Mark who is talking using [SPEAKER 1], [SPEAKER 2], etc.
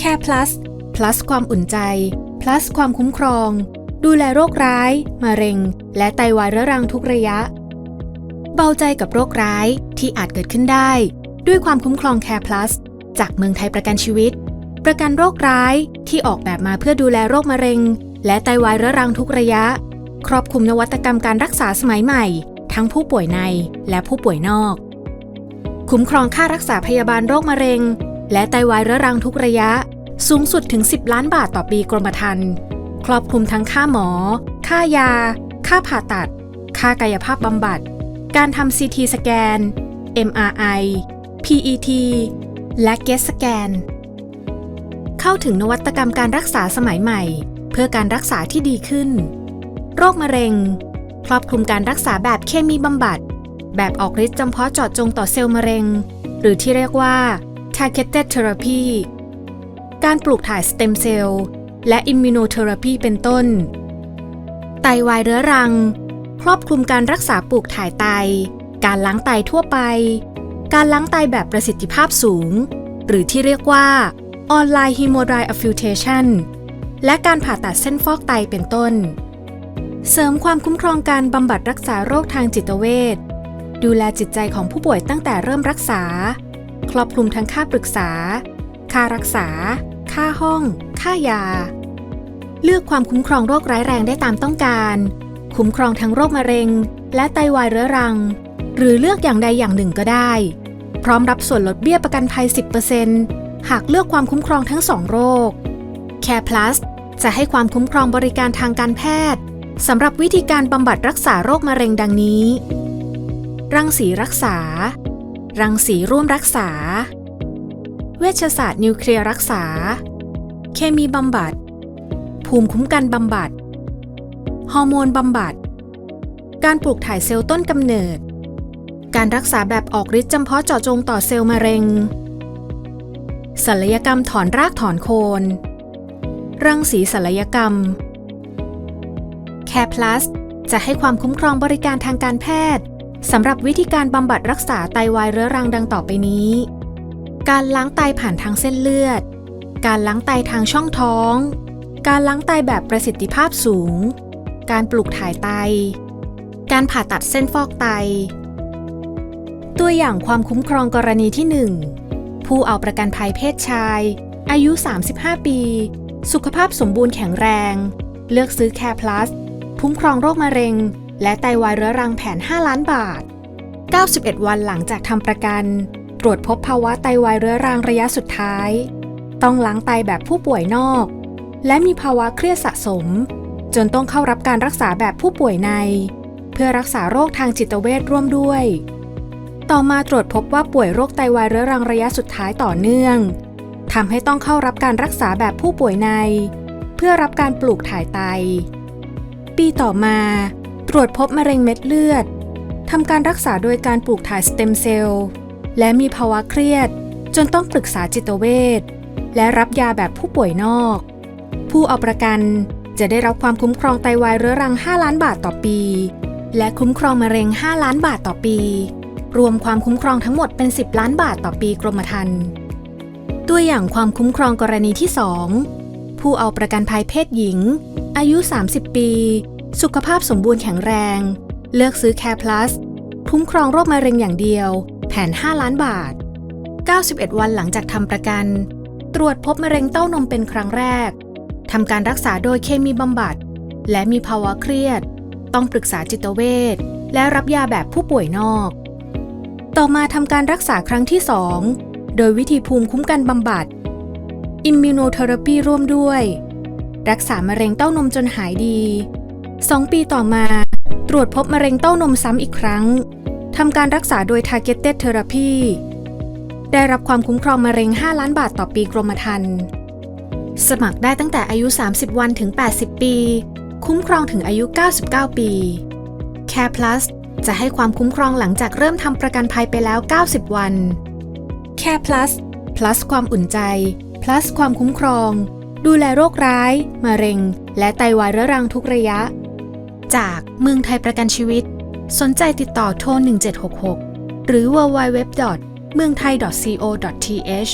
[SPEAKER 1] Care Plus plus ความอุ่นใจ plus ความคุ้มครอง ดูแลโรคร้าย มะเร็ง และไตวายเรื้อรังทุกระยะ เบาใจกับโรคร้ายที่อาจเกิดขึ้นได้ ด้วยความคุ้มครอง Care Plus จากเมืองไทยประกันชีวิต ประกันโรคร้ายที่ออกแบบมาเพื่อดูแลโรคมะเร็ง และไตวายเรื้อรังทุกระยะ ครอบคลุมนวัตกรรมการรักษาสมัยใหม่ ทั้งผู้ป่วยในและผู้ป่วยนอก คุ้มครองค่ารักษาพยาบาลโรคมะเร็ง และไตวายเรื้อรังทุกระยะ สูงสุดถึง 10 ล้านบาทต่อปีกรมธรรม์ครอบคลุมทั้งค่าหมอ ค่ายา ค่าผ่าตัด ค่ากายภาพบำบัด การทำ CT สแกน MRI PET และ GET สแกน เข้าถึงนวัตกรรมการรักษาสมัยใหม่ เพื่อการรักษาที่ดีขึ้น โรคมะเร็ง ครอบคลุมการรักษาแบบเคมีบำบัด แบบออกฤทธิ์จำเพาะเจาะจงต่อเซลล์มะเร็ง หรือที่เรียกว่า targeted therapy การปลูกถ่ายสเต็มเซลล์และอิมมิโนเทอราพีเป็นต้น ไตวายเรื้อรัง ครอบคลุมการรักษาปลูกถ่ายไต การล้างไตทั่วไป การล้างไตแบบประสิทธิภาพสูง หรือที่เรียกว่าออนไลน์ hemodiafiltration และการผ่าตัดเส้นฟอกไตเป็นต้น เสริมความคุ้มครองการบำบัดรักษาโรคทางจิตเวชดูแลจิตใจของผู้ป่วยตั้งแต่เริ่มรักษา ครอบคลุมทั้งค่าปรึกษา ค่ารักษา ค่าห้อง ค่ายา เลือกความคุ้มครองโรคร้ายแรงได้ตามต้องการ คุ้มครองทั้งโรคมะเร็ง และไตวายเรื้อรัง หรือเลือกอย่างใดอย่างหนึ่งก็ได้ พร้อมรับส่วนลดเบี้ยประกันภัย 10%หากเลือกความคุ้มครองทั้ง2โรค Care Plus จะให้ความคุ้มครองบริการทางการแพทย์สำหรับวิธีการบำบัดรักษาโรคมะเร็งดังนี้ รังสีรักษา รังสีร่วมรักษา เวชศาสตร์นิวเคลียร์รักษา เคมีบำบัด ภูมิคุ้มกันบำบัด ฮอร์โมนบำบัด การปลูกถ่ายเซลล์ต้นกำเนิด การรักษาแบบออกฤทธิ์จำเพาะเจาะจงต่อเซลล์มะเร็ง ศัลยกรรมถอนรากถอนโคน รังสีศัลยกรรม Care Plus จะให้ความคุ้มครองบริการทางการแพทย์ สำหรับวิธีการบำบัดรักษาไตวายเรื้อรังดังต่อไปนี้ การล้างไตผ่านทางเส้นเลือด การล้างไตทางช่องท้อง การล้างไตแบบประสิทธิภาพสูง การปลูกถ่ายไต การผ่าตัดเส้นฟอกไต ตัวอย่างความคุ้มครองกรณีที่ 1 ผู้เอาประกันภัยเพศชาย อายุ 35 ปี สุขภาพสมบูรณ์แข็งแรง เลือกซื้อ Care Plus คุ้มครองโรคมะเร็ง และไตวายเรื้อรังแผน 5 ล้านบาท 91 วันหลังจากทำประกัน ตรวจพบภาวะไตวายเรื้อรังระยะสุดท้าย ต้องล้างไตแบบผู้ป่วยนอก และมีภาวะเครียดสะสม จนต้องเข้ารับการรักษาแบบผู้ป่วยใน เพื่อรักษาโรคทางจิตเวชร่วมด้วย ต่อมาตรวจพบว่าป่วยโรคไตวายเรื้อรังระยะสุดท้ายต่อเนื่องทำให้ต้องเข้ารับการรักษาแบบผู้ป่วยใน เพื่อรับการปลูกถ่ายไต ปีต่อมา ตรวจพบมะเร็งเม็ดเลือดทำการรักษาโดยการปลูกถ่ายสเต็มเซลล์ และมีภาวะเครียด จนต้องปรึกษาจิตเวชและรับยาแบบผู้ป่วยนอก ผู้เอาประกันจะได้รับความคุ้มครองไตวายเรื้อรัง 5 ล้านบาทต่อปี และคุ้มครองมะเร็ง 5 ล้านบาทต่อปี รวมความคุ้มครองทั้งหมดเป็น 10 ล้านบาทต่อปีกรมธรรม์ตัวอย่างความคุ้มครองกรณีที่ 2 ผู้เอาประกันภัยเพศหญิง อายุ 30 ปี สุขภาพสมบูรณ์แข็งแรง เลือกซื้อ Care Plus คุ้มครองโรคมะเร็งอย่างเดียว แผน 5 ล้านบาท 91 วันหลังจากทำประกัน ตรวจพบมะเร็งเต้านมเป็นครั้งแรก ทำการรักษาโดยเคมีบำบัด และมีภาวะเครียด ต้องปรึกษาจิตเวชและรับยาแบบผู้ป่วยนอก ต่อมาทำการรักษาครั้งที่ 2 โดยวิธีภูมิคุ้มกันบำบัด อิมมิโนเทอราปีร่วมด้วย รักษามะเร็งเต้านมจนหายดี 2ปีต่อมา ตรวจพบมะเร็งเต้านมซ้ำอีกครั้ง ทำการรักษาโดย Targeted Therapy ได้รับความคุ้มครองมะเร็ง 5 ล้านบาทต่อปีกรมธรรม์สมัครได้ตั้งแต่อายุ 30 วันถึง 80 ปี คุ้มครองถึงอายุ 99 ปี Care Plus จะให้ความคุ้มครองหลังจากเริ่มทำประกันภัยไปแล้ว 90 วัน Care Plus plus ความอุ่นใจ plus ความคุ้มครอง ดูแลโรคร้าย มะเร็ง และไตวายเรื้อรังทุกระยะ จากเมืองไทยประกันชีวิต สนใจติดต่อโทร 1766 หรือ www. เมืองไทย .co.th